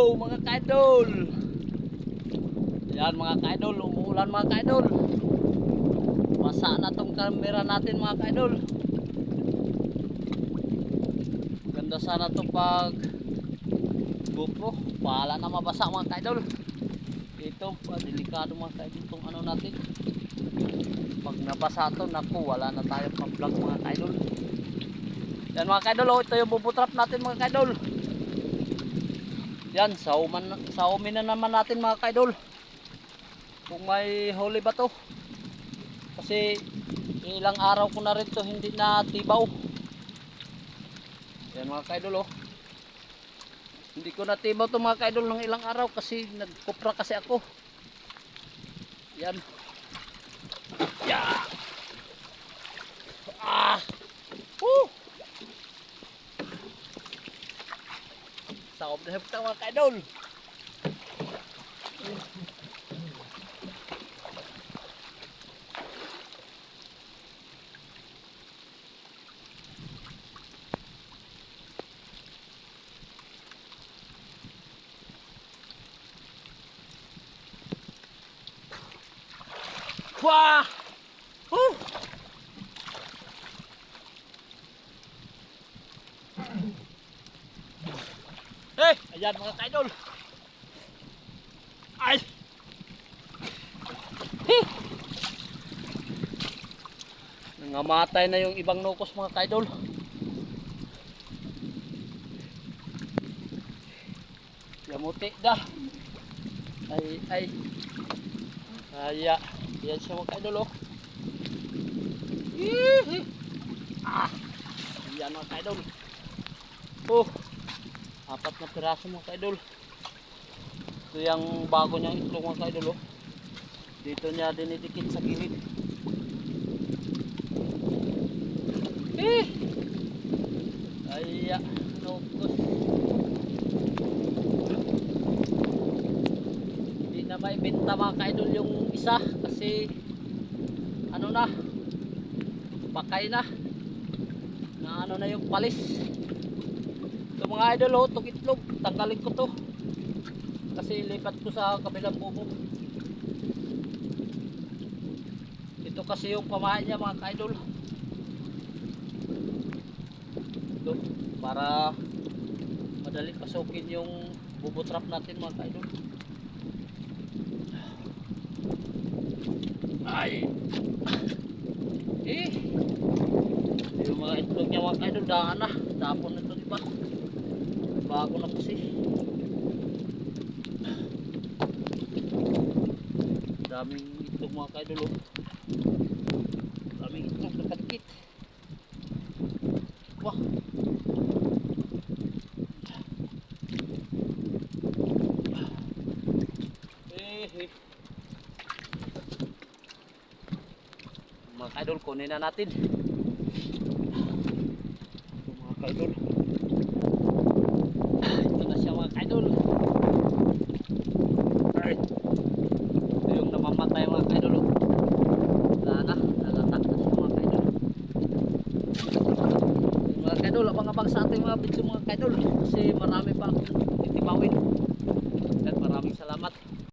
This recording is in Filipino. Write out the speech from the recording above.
mga kaidol. Yan mga kaidol, umuulan mga kaidol. Basa na tong camera natin mga kaidol. Ganda sana to pag GoPro. Paala na mabasa mga kaidol. Ito, delikado mga kaidol itong ano natin. Pag nabasa to, naku, wala na tayo pang vlog mga kaidol. Yan mga kaidol, oh, ito yung bubutrap natin mga kaidol. Yan, sauman, saumin na naman natin mga kaidol. Kung may huli ba to. Kasi ilang araw ko na rin to hindi na tibaw. Yan mga kaidol oh. Hindi ko natibaw to mga kaidol ng ilang araw kasi nagkupra kasi ako. Yan. Yeah. Ah. Woo. Saob na hepta mga kaidol. Wah! Woo! Eh, ayan mga kaidol. Ay! Heh! Nangamatay na yung ibang nukos mga kaidol. Yamuti dah. Ay, ay. Aya. Yan siya mga kaidol oh. Ah! Yan mga kaidol. Oh! Apat na piraso mga kaidol ito yung bago niyang itlog mga kaidol oh. dito niya dinidikit sa gilid. Eh! Ay nukos hindi na may benta mga kaidol yung isa kasi ano na pakay na. Na ano na yung palis ito mga idol oh, itong itlog, tanggalin ko to. Kasi lipat ko sa kabilang bubong. Ito kasi yung pamain niya mga idol. Ito, para madali pasukin yung bubo trap natin mga idol. Ay! Eh! Yung mga itlog niya mga idol, daan na. Tapon na ito, di ba? Bago na kasi. Daming itlog mga kaidol oh. daming itlog nakadikit wah. Eh eh mga kaidol kunin na natin. Mga kaidol ito na siya mga kaidol Ay. ito yung namamatay mga kaidol oh. wala na nalatak na siya mga kaidol Yung mga abang-abang sa ating mga video mga kaidol. Kasi marami pa akong titibawin. At maraming salamat